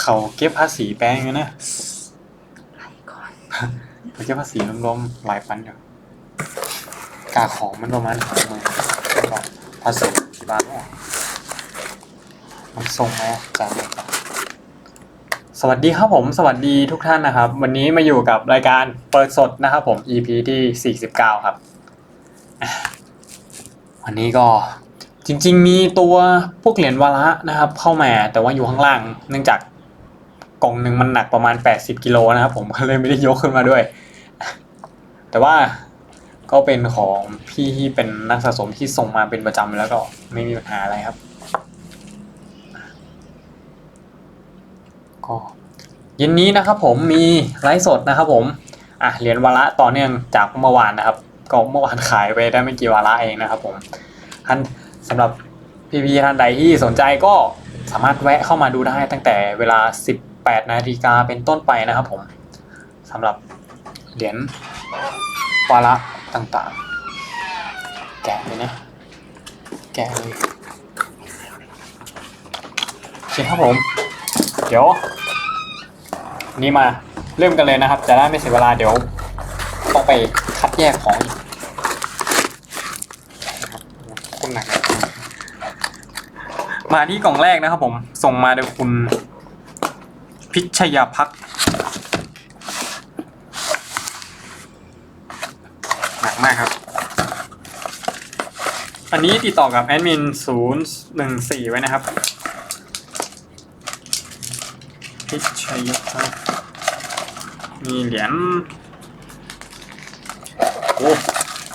เขาเก็บภาษีแปลงอยู่นะไหลก่อนเขาเก็บภาษีรวมๆหลายพันอยู่กาของมันประมาณสองหมื่นภาษีกี่บาทวะมันส่งมาจ่ายเงินก่อนสวัสดีครับผมสวัสดีทุกท่านนะครับ วันนี้มาอยู่กับรายการเปิดสดนะครับผม EP ที่ 49 ครับอะวันนี้ก็ จริงๆ มีตัวพวกเหรียญวาระนะครับ เข้ามาแต่ว่าอยู่ข้างล่าง เนื่องจากกล่องหนึ่งมันหนักประมาณ 80กิโลนะครับ ผมก็เลยไม่ได้ยกขึ้นมาด้วย แต่ว่าก็เป็นของพี่ที่เป็นนักสะสมที่ส่งมาเป็นประจำแล้วก็ไม่มีปัญหาอะไรครับ ก็เย็นนี้นะครับผมมีไลฟ์สดนะครับผมอะเหรียญวาระต่อเนื่องจากเมื่อวานนะครับ ก็เมื่อวานขายไปได้ไม่กี่วาระเองนะครับผมท่าน สำหรับพี่ๆท่านใดที่สนใจก็สามารถแวะเข้ามาดูได้ตั้งแต่เวลา 18 นาฬิกาเป็นต้นไปนะครับผมสำหรับเหรียญวาระต่างๆ แกะเลยนะ แกะเลยโอเคครับผม เดี๋ยว นี่มาเริ่มกันเลยนะครับ จะได้ไม่เสียเวลาเดี๋ยว ต้องไปคัดแยกของอีกนะครับคุณหนักนะ มาที่กล่องแรกนะครับผม ส่งมาโดยคุณ พิชยาพักหนักมากครับ อันนี้ติดต่อกับแอดมิน014ไว้นะครับ พิชัยพัฒน์มีเหรียญโอ้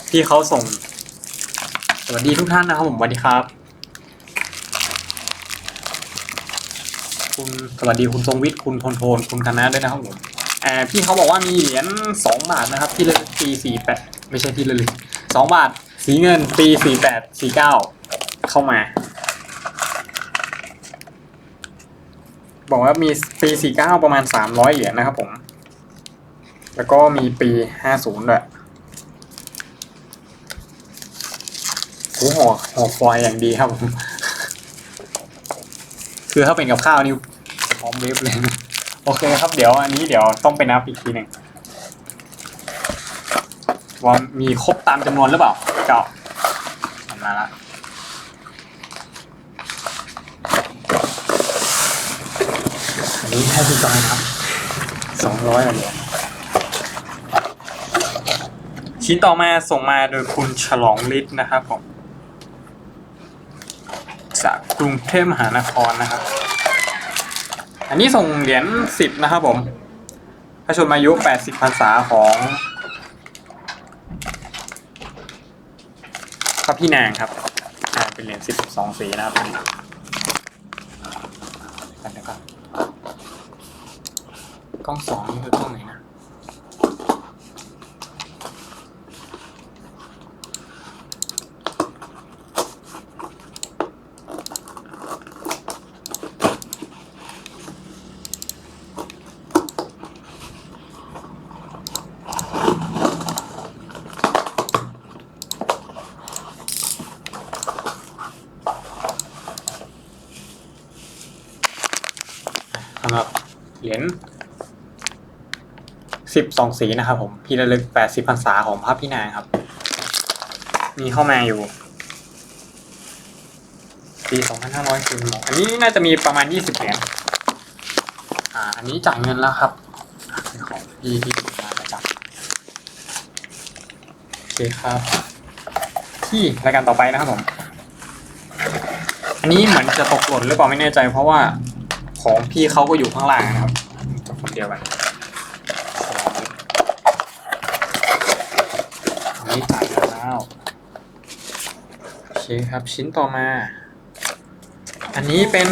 ที่เขาส่ง สวัสดีทุกท่านนะครับผมสวัสดีครับ คุณ สวัสดีคุณทรงวิทย์คุณทนโทนคุณคณะด้วยนะครับผมอ่าพี่เขาบอกว่ามีเหรียญสองบาทนะครับที่ระลึกปีสี่แปดไม่ใช่ที่ระลึกสองบาท สีเงินปีสี่แปดสี่เก้าเข้ามา บอกว่ามีปี 49 ประมาณ 300 เหรียญนะครับผม แล้วก็มีปี 50 ด้วยโอ้ห่อห่อฟอยอย่างดีครับผมคือถ้าเป็นกับข้าวนี่ ร้อมเวฟเลยนะโอเคครับเดี๋ยวอันนี้เดี๋ยวต้องไปนับอีกทีหนึ่งว่ามีครบตามจำนวนหรือเปล่าเก้ามาละอันนี้ให้พี่จอยนะครับสองร้อยเหรียญชิ้นต่อมาส่งมาโดยคุณฉลองฤทธิ์นะครับผมจากกรุงเทพมหานครนะครับ อันนี้ส่งเหรียญสิบนะครับผม พระชนมายุแปดสิบพรรษาของพระพี่นางครับอ่าเป็นเหรียญสิบสองสีนะครับกันเดี๋ยวก่อนกล้องสองนี่คือกล้องไหนนะ 12 สีนะครับผมพี่ระลึก 80พรรษาของพระพี่นางครับ มีเข้ามาอยู่ ปี2500คืออันนี้น่าจะมีประมาณ 20เหรียญอ่า อันนี้จ่ายเงินแล้วครับของพี่ที่มาประจำโอเคครับ ที่รายการต่อไปนะครับผม อันนี้เหมือนจะตกหล่นหรือเปล่าไม่แน่ใจ เพราะว่าของพี่เขาก็อยู่ข้างล่างนะครับคนเดียวกัน เคครับ ชิ้นต่อมา อันนี้เป็น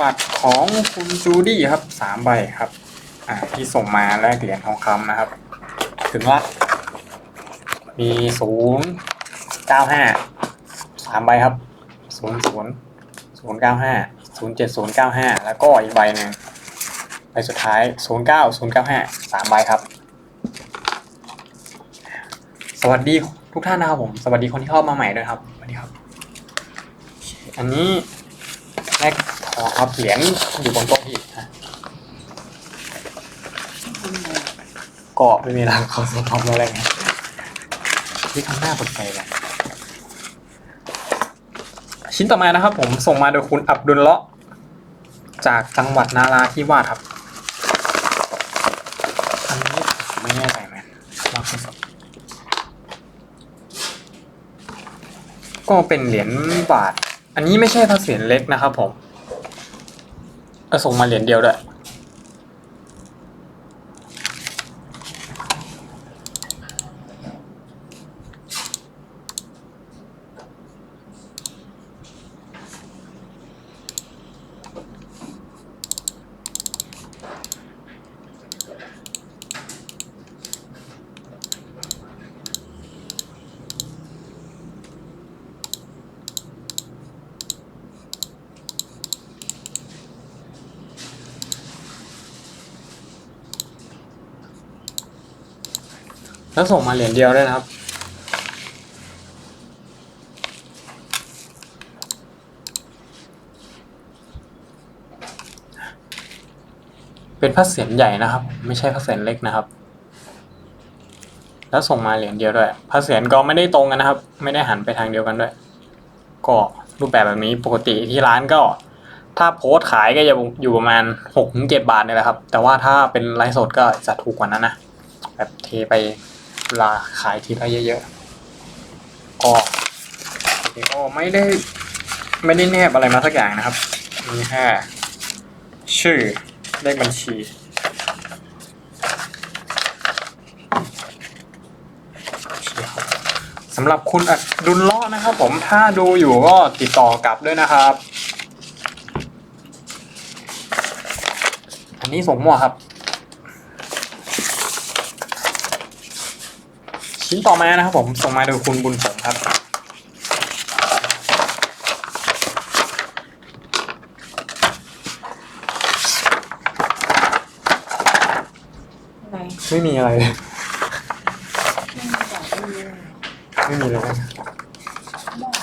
บัตรของคุณจูดี้ครับสามใบครับ อ่าที่ส่งมาแลกเหรียญทองคำนะครับ ถึงละ มีศูนย์เก้าห้าสามใบครับศูนย์ศูนย์ศูนย์เก้าห้าศูนย์เจ็ดศูนย์เก้าห้าแล้วก็อีกใบหนึ่งใบสุดท้ายศูนย์เก้าศูนย์เก้าห้าสามใบครับสวัสดีทุกท่านนะครับผม สวัสดีคนที่เข้ามาใหม่ด้วยครับสวัสดีครับ อันนี้แรกทองครับเหรียญอยู่บนโต๊ะอีกนะก็ไม่มีทางเขาสมทำอะไรไงที่ทำหน้าปวดใจเลยชิ้นต่อมานะครับ ผมส่งมาโดยคุณอับดุลเลาะจากจังหวัดนาราธิวาสครับ อันนี้ผมไม่แน่ใจเหมือนกันว่าคือสดก็เป็นเหรียญบาท อันนี้ไม่ใช่พระเศียรเล็กนะครับผมส่งมาเหรียญเดียวด้วย แล้วส่งมาเหรียญเดียวด้วยนะครับ เป็นพระเศียรใหญ่นะครับ ไม่ใช่พระเศียรเล็กนะครับ แล้วส่งมาเหรียญเดียวด้วยพระเศียรก็ไม่ได้ตรงกันนะครับ ไม่ได้หันไปทางเดียวกันด้วย ก็รูปแบบแบบนี้ปกติที่ร้านก็ ถ้าโพสขายก็จะอยู่ประมาณหกถึงเจ็ดบาทเนี่ยแหละครับ แต่ว่าถ้าเป็นไลฟ์สดก็จะถูกกว่านั้นนะแบบเทไป ลาขายทีละเยอะๆก็ก็ไม่ได้ ไม่ได้แนบอะไรมาสักอย่างนะครับ มีแค่ชื่อเลขบัญชี สำหรับคุณอดุลลาะห์นะครับผมถ้าดูอยู่ก็ติดต่อกลับด้วยนะครับ อันนี้ส่งมั่วครับ ชิ้นต่อมานะครับผมส่งมาโดยคุณบุญสมครับ อะไรไม่มีอะไรเลยไม่มีแบบไม่มีเลยไม่มีเลยหม้อ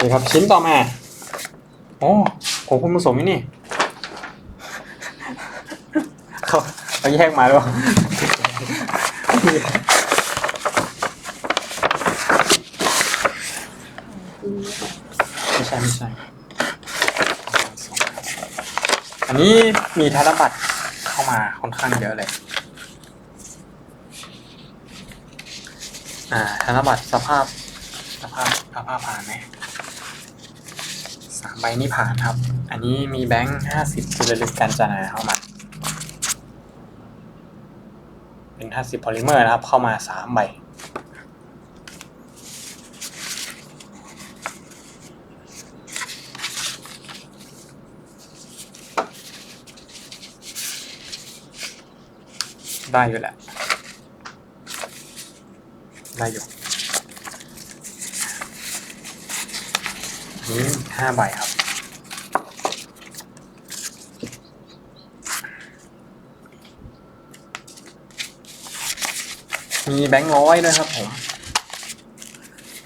นี่ครับชิ้นต่อมา โอ้ของคุณผสมนี่นี่เขาเขาแยกมาด้วไม่ใช่ไม่ใช่ อันนี้มีธนบัตรเข้ามาค่อนข้างเยอะเลย อ่าธนบัตรสภาพสภาพสภาพผ่านไหม ใบนี้ผ่านครับ อันนี้มีแบงค์ห้าสิบที่ระลึกการจนาเข้ามา เป็นห้าสิบพอลิเมอร์นะครับ เข้ามาสามใบได้อยู่แหละได้อยู่ อันนี้ ห้าใบครับ มีแบงค์ร้อยด้วยครับผม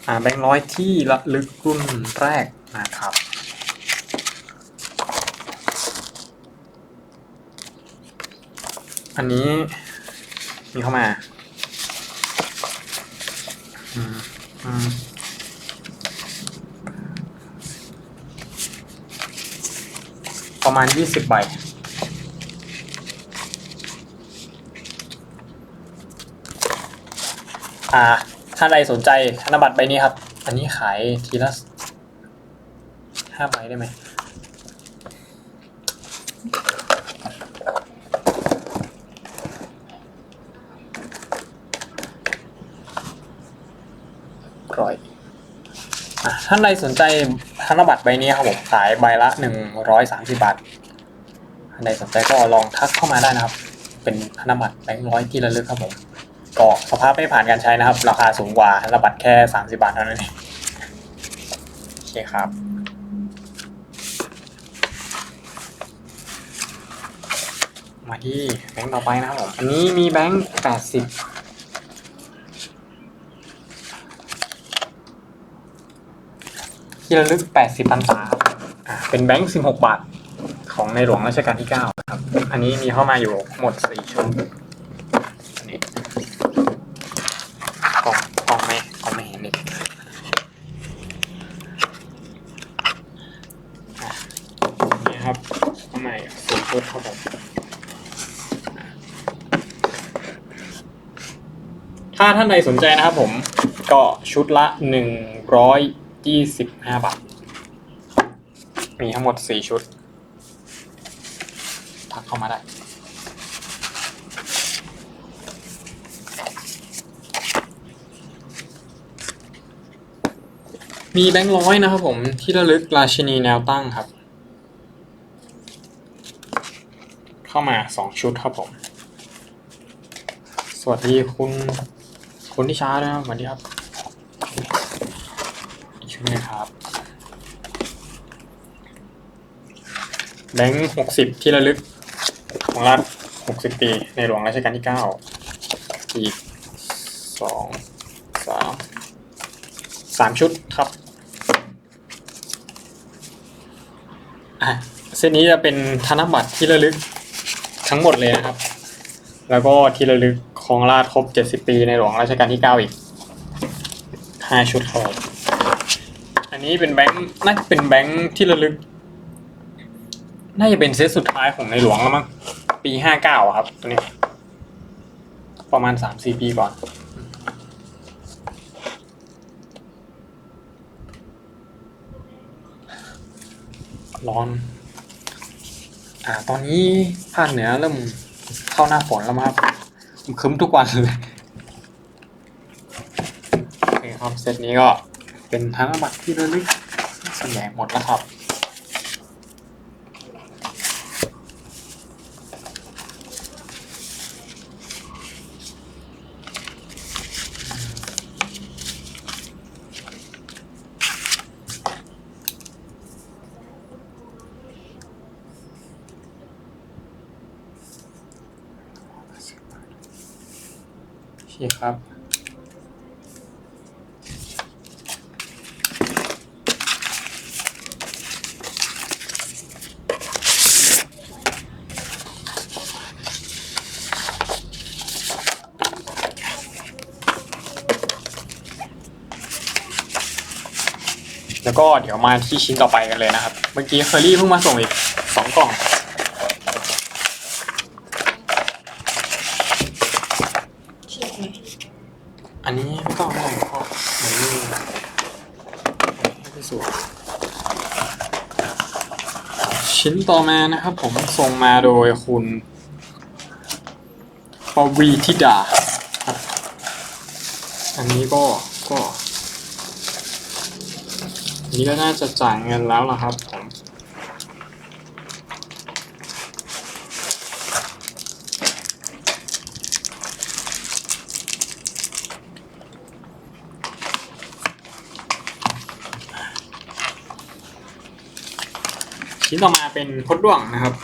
อ่าแบงค์ร้อยที่ระลึกรุ่นแรกนะครับอันนี้มีเข้ามา อืม อืม ประ มาณยี่สิบใบ อ่า ถ้าใดสนใจธนบัตรใบนี้ครับ อันนี้ขายทีละห้าใบได้ไหมร้อยอะท่านใดสนใจ ธนบัตรใบนี้ครับผมขายใบละหนึ่งร้อยสามสิบบาทใครสนใจก็ลองทักเข้ามาได้นะครับ เป็นธนบัตรแบงค์ร้อยที่ระลึกครับผมก็สภาพไม่ผ่านการใช้นะครับ ราคาสูงกว่าธนบัตรแค่สามสิบาทเท่านั้นเองโอเคครับมาที่แบงค์ต่อไปนะครับผมอันนี้มีแบงค์แปดสิบ ที่ระลึกแปดสิบพรรษาครับอ่าเป็นแบงค์สิบหกบาท ของในหลวงรัชกาลที่เก้าครับ อันนี้มีเข้ามาอยู่หมดสี่ชุดอันนี้กล่องกล่องไม่กล่องไม่เห็นอีกอะนี่ครับข้างในสี่ชุดครับผม ถ้าท่านใดสนใจนะครับผม ก็ชุดละหนึ่งร้อ ยี่สิบห้าบาท มีทั้งหมดสี่ชุด ทักเข้ามาได้ มีแบงค์ร้อยนะครับผม ที่ระลึกราชินีแนวตั้งครับ เข้ามาสองชุดครับผม สวัสดีคุณคุณที่ช้าด้วยนะครับสวัสดีครับอีกชุดหนึงครับ แบงค์หกสิบที่ระลึกของรัฐหกสิบปี ในหลวงรัชกาลที่เก้าอีกสองสามสามชุดครับอะเส้นนี้จะเป็นธนบัตรที่ระลึกทั้งหมดเลยนะครับ แล้วก็ที่ระลึกของราชครบเจ็ดสิบปีในหลวงรัชกาลที่เก้าอีกห้าชุดครับอันนี้เป็นแบงค์น่าจะเป็นแบงค์ที่ระลึก น่าจะเป็นเซตสุดท้ายของในหลวงแล้วมั้ง ปีห้าเก้าครับ ตัวนี้ ประมาณสามสี่ปีก่อน ร้อน อ่า ตอนนี้ภาคเหนือเริ่มเข้าหน้าฝนแล้วมั้งครับคึ้มทุกวันเลยโอเคครับ เซตนี้ก็เป็นธนบัตรที่ระลึกส่วนใหญ่หมดแล้วครับ แล้วก็เดี๋ยวมาที่ชิ้นต่อไปกันเลยนะครับ เมื่อกี้เคอรี่เพิ่งมาส่งอีกสองกล่องชียดไหมอันนี้ไม่ต้องไม่ต้องเพราะมันไม่ไม่สวยชิ้นต่อมานะครับ ผมส่งมาโดยคุณปวีธิดาครับอันนี้ก็ก็ นี้ก็น่าจะจ่ายเงินแล้วล่ะครับผมชิ้นต่อมาเป็นพดด้วงนะครับ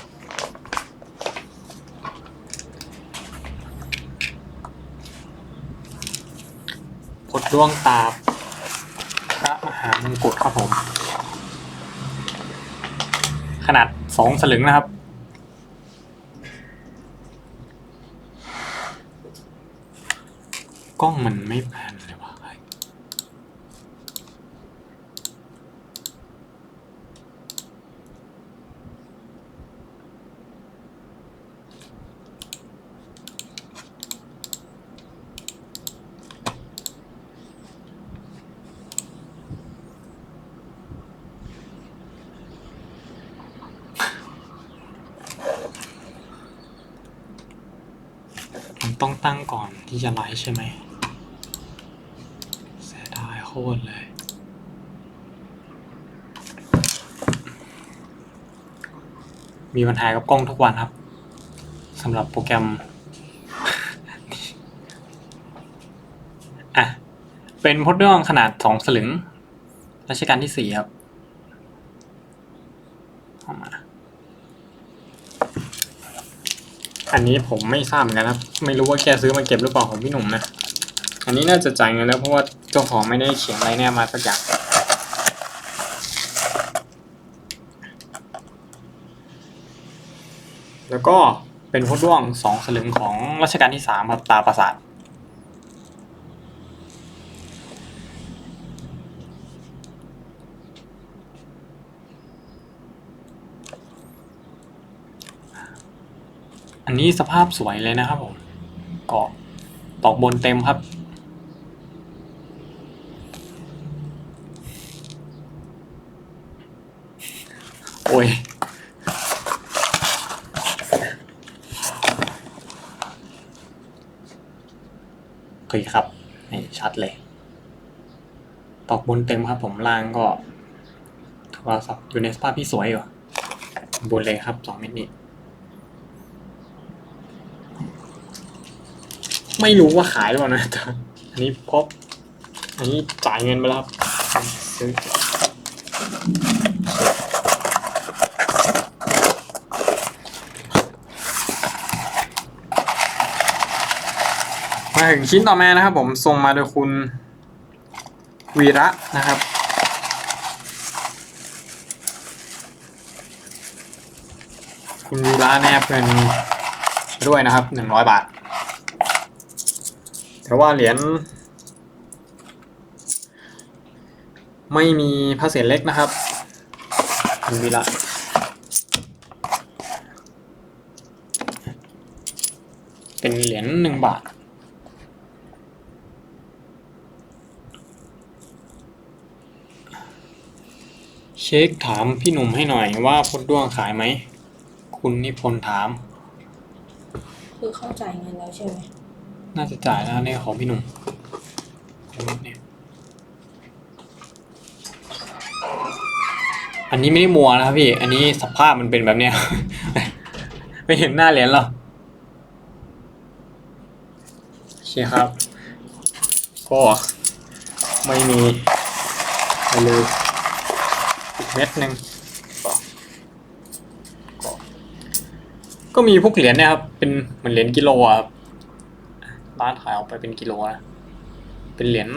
พดด้วงตา หามงกุฎครับผม ขนาดสองสลึงนะครับ กล้องมันไม่แพนเลยว่ะเฮ้ยมันต้องตั้งก่อนที่ จะไลฟ์ใช่ไหมเสียดายโคตรเลย มีปัญหากับกล้องทุกวันครับสำหรับโปรแกรม อะ เป็นพดด้วงขนาดสองสลึงรัชกาลที่สี่ครับเอันนี้ผมไม่ทราบเหมือนกันครับ ไม่รู้ว่าแกซื้อมาเก็บหรือเปล่าของพี่หนุ่มนะ อันนี้น่าจะจ่ายเงินแล้วเพราะว่าเจ้าของไม่ได้เขียนอะไรแน่มาสักอย่างแล้วก็เป็นพดร่วงสองสลึงของรัชกาลที่สามครับตาประสาท อันนี้สภาพสวยเลยนะครับผมเกาะตอกบนเต็มครับ โอ้ยโอเคครับนี่ชัดเลย ตอกบนเต็มครับผมล่างก็โทรศัพท์อยู่ในสภาพที่สวยอยู่บนเลยครับสองเม็ดนี้ ไม่รู้ว่าขายหรือเปล่านะแต่อันนี้พบอันนี้จ่ายเงินไปแล้วครับซื้อมาถึงชิ้นต่อมานะครับผมส่งมาโดยคุณวีระนะครับคุณวีระแนบเงินด้วยนะครับหนึ่งร้อยบาท แต่ว่าเหรียญไม่มีพระเศษเล็กนะครับคุณวีระเป็นเหรียญหนึ่งบาท เช็คถามพี่หนุ่มให้หน่อยว่าพดด้วงขายไหม คุณนิพนธ์ถาม คือเข้าใจเงินแล้วใช่ไหม น่าจะจ่ายแล้วเนี่ยของพี่หนุ่มเนี่ยอันนี้ไม่ได้มัวนะครับพี่ อันนี้สภาพมันเป็นแบบเนี้ย ไม่เห็นหน้าเหรียญหรอโอเคครับ ก็ไม่มีอะไรเลยอีกเม็ดหนึ่งก็ก็มีพวกเหรียญนี่ยครับ เป็นเหมือนเหรียญกิโลครับ ร้านขายออกไปเป็นกิโลนะเป็นเหรียญ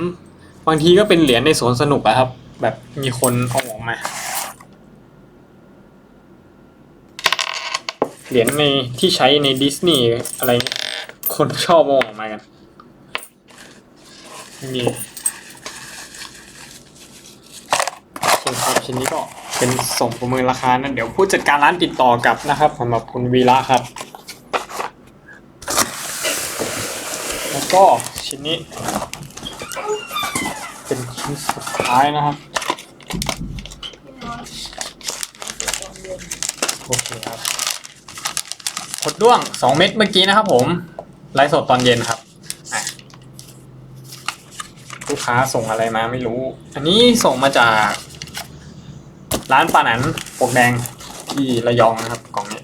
บางทีก็เป็นเหรียญในสวนสนุกอะครับ แบบมีคนเอาออกมาเหรียญในที่ใช้ในดิสนีย์อะไรนี้คนชอบเอาออกมากันมีส่วนครับชิ้นนี้ก็เป็นส่งประเมินราคานั้นเดี๋ยวผู้จัดการร้านติดต่อกับนะครับสำหรับคุณวีระครับ แล้วก็ชิ้นนี้ เป็นชิ้นสุดท้ายนะครับโอเคครับขดด้วงสองเม็ดเมื่อกี้นะครับผมไลฟ์สดตอนเย็นครับลูกค้าส่งอะไรมาไม่รู้ อันนี้ส่งมาจากร้านปานันปกแดงที่ระยองนะครับกล่องนี้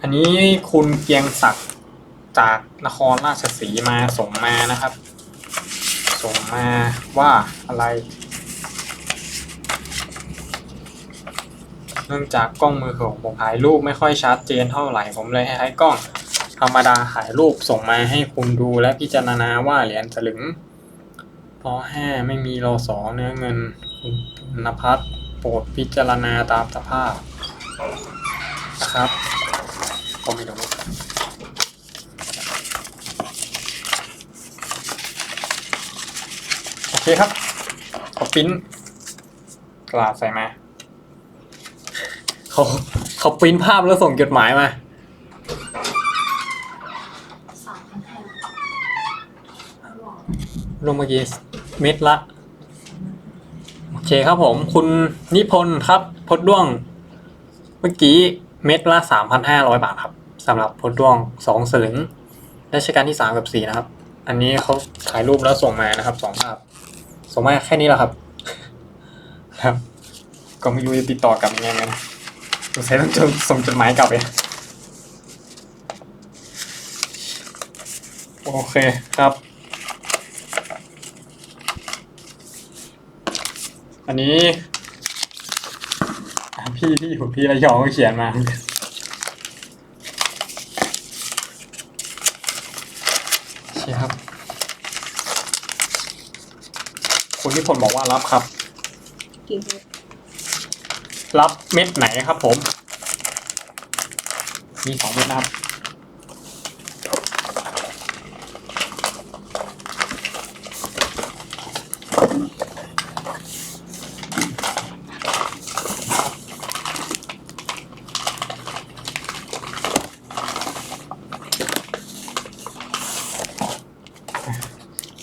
อันนี้คุณเกียงศักดิ์ จากนครราชสีมาส่งมานะครับ ส่งมาว่าอะไร เนื่องจากกล้องมือของผมถ่ายรูปไม่ค่อยชัดเจนเท่าไหร่ผมเลยให้กล้องธรรมดาถ่ายรูปส่งมาให้คุณดูและพิจารณาว่าเหรียญสลึงพอห้าไม่มีรอสอเนื้อเงินนภัสโปรดพิจารณาตามสภาพนะครับก็ไม่รู้ โอ เคครับเขาปิ้นกราใส่มาเขาเขาปิ้นภาพแล้วส่งจดหมายมาสามพันห้าลงเมื่อกี้เม็ดละโอเคครับผม คุณนิพนธ์ครับพดด้วง เมื่อกี้เม็ดละสามพันห้าร้อยบาทครับสำหรับพดด้วงสองสลึงรัชกาลที่สามกับสี่นะครับ อันนี้เขาถ่ายรูปแล้วส่งมานะครับสองภาพ ส่งมาแค่นี้แหละครับ ครับ ก็ไม่รู้จะติดต่อกลับยังไงนะสงสัยต้องจะส่งจดหมายกลับไปโอเคครับ อันนี้ พี่ที่อยู่ที่ระยองเขียนมา ครับ คุณ นิพนธ์บอกว่ารับครับกี่เม็ดรับเม็ดไหนครับผม มีสองเม็ดนะครับ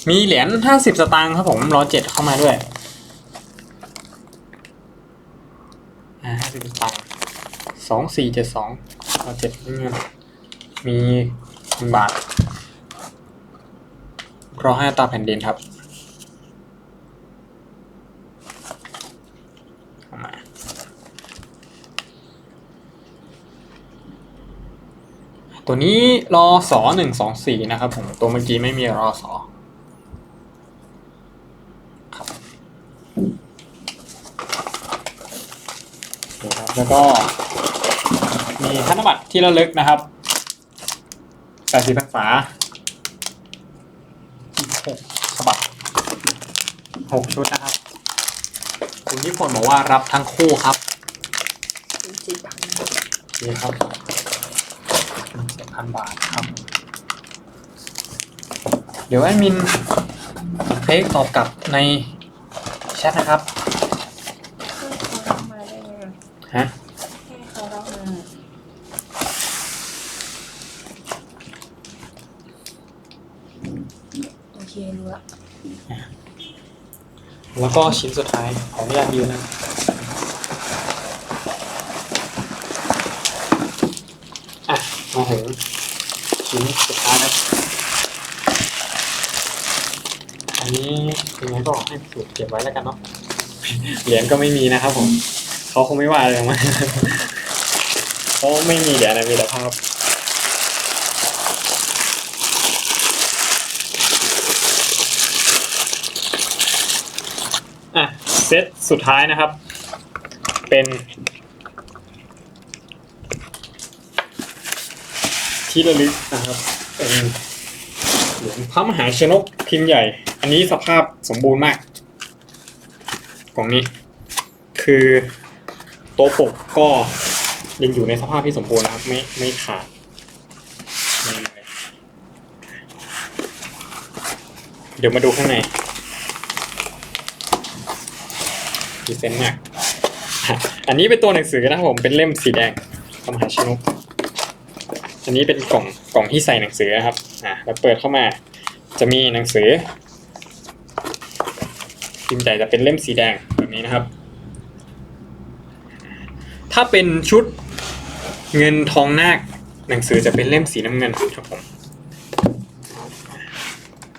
มีเหรียญห้าสิบสตางค์ครับผมรอเจ็ดเข้ามาด้วยอ่าห้าสิบสตางค์สองสี่เจ็ดสองรอเจ็ดเงินมีหนึ่งบาทรอให้ตาแผ่นดินครับเข้ามาตัวนี้รอสอหนึ่งสองสี่นะครับผม ตัวเมื่อกี้ไม่มีรอสอครับโอเคครับ แล้วก็มีธนบัตรที่ระลึกนะครับแปดสิบพรรษาอีกหกฉบับหกชุดนะครับ คุณญี่ปุ่นบอกว่ารับทั้งคู่ครับเป็นสิบบาทนะนี่ครับเจ็ดพันบาทครับ เดี๋ยวแอดมินเฟกตอบกลับในแชทนะครับ ให้เขารับมาได้ไหมอะ ฮะให้เขารับมาโอเครู้ละแล้วก็ชิ้นสุดท้ายขออนุญาตยืนนะอะมาถึงชิ้นสุดท้ายนะอันนี้ยังไงก็ให้สูตรเก็บไว้แล้วกันเนาะ เหรียญก็ไม่มีนะครับผม เขาคงไม่ว่าอะไรหรอกมั้งเขาไม่มีเหรียญนะมีแต่ภาพอะเซตสุดท้ายนะครับ เป็นที่ระลึกนะครับเป็นเหรียญพระมหาชนกพิมพ์ใหญ่ อันนี้สภาพสมบูรณ์มากกล่องนี้ คือ โต๊ะปกก็ยังอยู่ในสภาพที่สมบูรณ์นะครับ ไม่ไม่ขาดเดี๋ยวมาดูข้างในพรีเซนต์มาก อันนี้เป็นตัวหนังสือนะครับผมเป็นเล่มสีแดงพระมหาชนกอันนี้เป็นกล่องกล่องที่ใส่หนังสือนะครับ อะแล้วเปิดเข้ามา จะมีหนังสือพิมพ์ใหญ่จะเป็นเล่มสีแดงแบบนี้นะครับ ถ้าเป็นชุดเงินทองนาคหนังสือจะเป็นเล่มสีน้ำเงินครับผม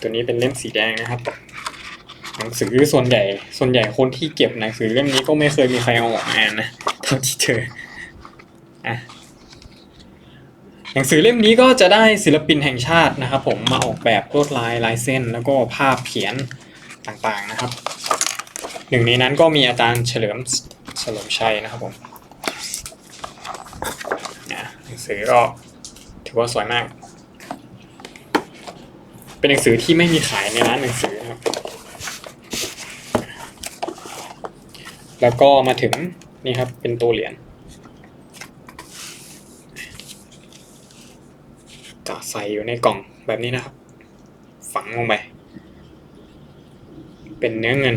ตัวนี้เป็นเล่มสีแดงนะครับ หนังสือส่วนใหญ่ ส่วนใหญ่คนที่เก็บหนังสือเล่มนี้ก็ไม่เคยมีใครเอาออกมาอ่านนะเท่าที่เจออะหนังสือเล่มนี้ก็จะได้ศิลปินแห่งชาตินะครับผมมาออกแบบลวดลายลายเส้น แล้วก็ภาพเขียนต่างๆนะครับ หนึ่งในนั้นก็มีอาจารย์เฉลิมเฉลิมชัยนะครับผมนะหนัง สือก็ถือว่าสวยมาก เป็นหนังสือที่ไม่มีขายในร้านหนังสือนะครับ แล้วก็มาถึงนี่ครับเป็นตัวเหรียญจะใส่อยู่ในกล่องแบบนี้นะครับ ฝังลงไป เป็นเนื้อเงิน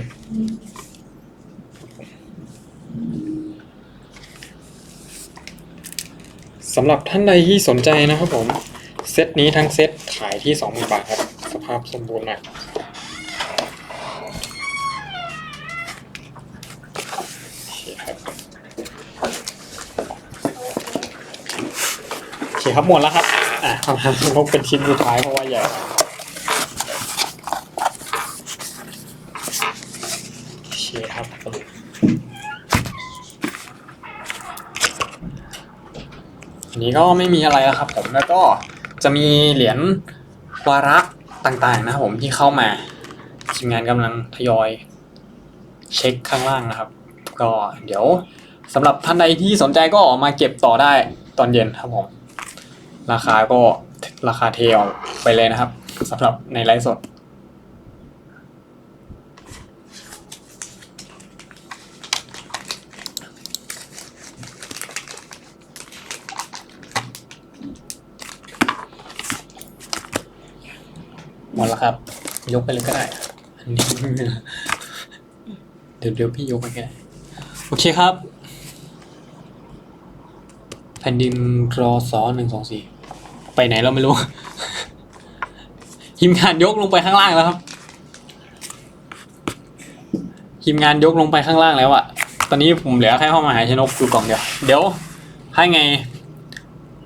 สำหรับท่านใดที่สนใจนะครับผม เซตนี้ทั้งเซตขายที่ 20,000 บาทครับ สภาพสมบูรณ์มากโอเคครับโอเครับหมดแล้วครับ อ่าคำถามนกเป็นชิ้นสุดท้ายเพราะว่าใหญ่โอเคครับสรุปอั นนี้ก็ไม่มีอะไรแล้วครับผมแล้วก็จะมีเหรียญวาระต่างๆนะครับผมที่เข้ามาทีมงานกำลังทยอยเช็คข้างล่างนะครับ ก็เดี๋ยวสำหรับท่านใดที่สนใจก็ออกมาเก็บต่อได้ตอนเย็นครับผม ราคาก็ราคาเทออกไปเลยนะครับสำหรับในไลฟ์สด ดแล้วครับ ยกไปเลยก็ได้อันนี้เดี๋ยวเดี๋ยวพี่ยกไปก็ได้โอเคครับ แผ่นดินรอสอหนึ่งสองสี่ไปไหนเราไม่รู้ทีมงานยกลงไปข้างล่างแล้วครับทีมงานยกลงไปข้างล่างแล้วอะตอนนี้ผมเหลือแค่ห้องมหาชนกอยู่กล่องเดียว เดี๋ยวให้ไง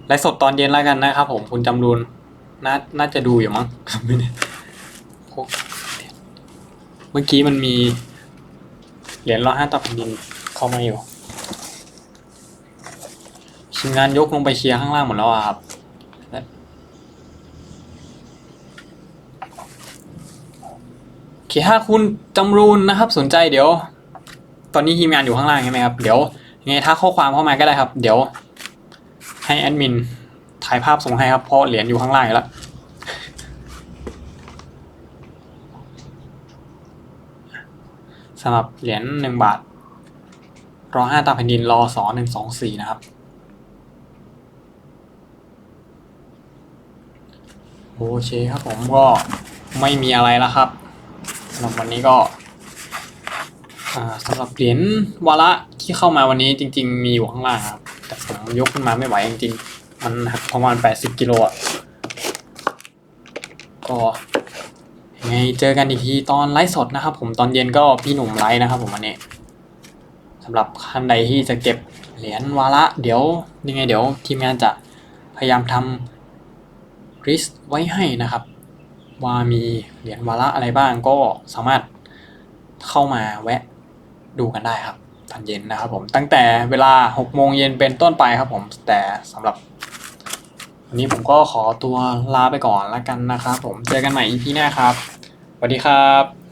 ไลฟ์สดตอนเย็นแล้วกันนะครับผมคุณจำรูนน่าน่าจะดูอยู่มั้งไม่แน่พวก เมื่อกี้มันมี เหรียญร้อยห้าต่อแผ่นดินเข้ามาอยู่ทีมงานยกลงไปเคลียร์ข้างล่างหมดแล้วครับโอเคถ้าคุณจำรูนนะครับสนใจเดี๋ยว ตอนนี้ทีมงานอยู่ข้างล่างใช่ไหมครับ เดี๋ยวยังไงถ้าข้อความเข้ามาก็ได้ครับ เดี๋ยวให้แอดมินถ่ายภาพส่งให้ครับเพราะเหรียญอยู่ข้างล่างอยู่แล้วำหรับเหรียญหนึ่งบาท รอห้าตามแผ่นดินรอสอหนึ่งสองสี่นะครับ โอเคครับผมก็ไม่มีอะไรแล้วครับสำหรับวันนี้ก็สำหรับเหรียญวาระที่เข้ามาวันนี้จริง ๆ มีอยู่ข้างล่างครับ แต่ผมยกขึ้นมาไม่ไหวจริงๆ มันหักประมาณ 80 กิโลอะก็ ไงเจอกันอีกทีตอนไลฟ์สดนะครับ ผมตอนเย็นก็พี่หนุ่มไลฟ์นะครับ ผมวันนี้สำหรับท่านใดที่จะเก็บเหรียญวาระ เดี๋ยวยังไงเดี๋ยวทีมงานจะพยายามทำริสไว้ให้นะครับ ว่ามีเหรียญวาระอะไรบ้างก็สามารถเข้ามาแวะดูกันได้ครับตอนเย็นนะครับผมตั้งแต่เวลา6โมงเย็นเป็นต้นไปครับผมแต่สำหรับวันนี้ผมก็ขอตัวลาไปก่อนแล้วกันนะครับผมเจอกันใหม่ EP หน้าครับ สวัสดีครับ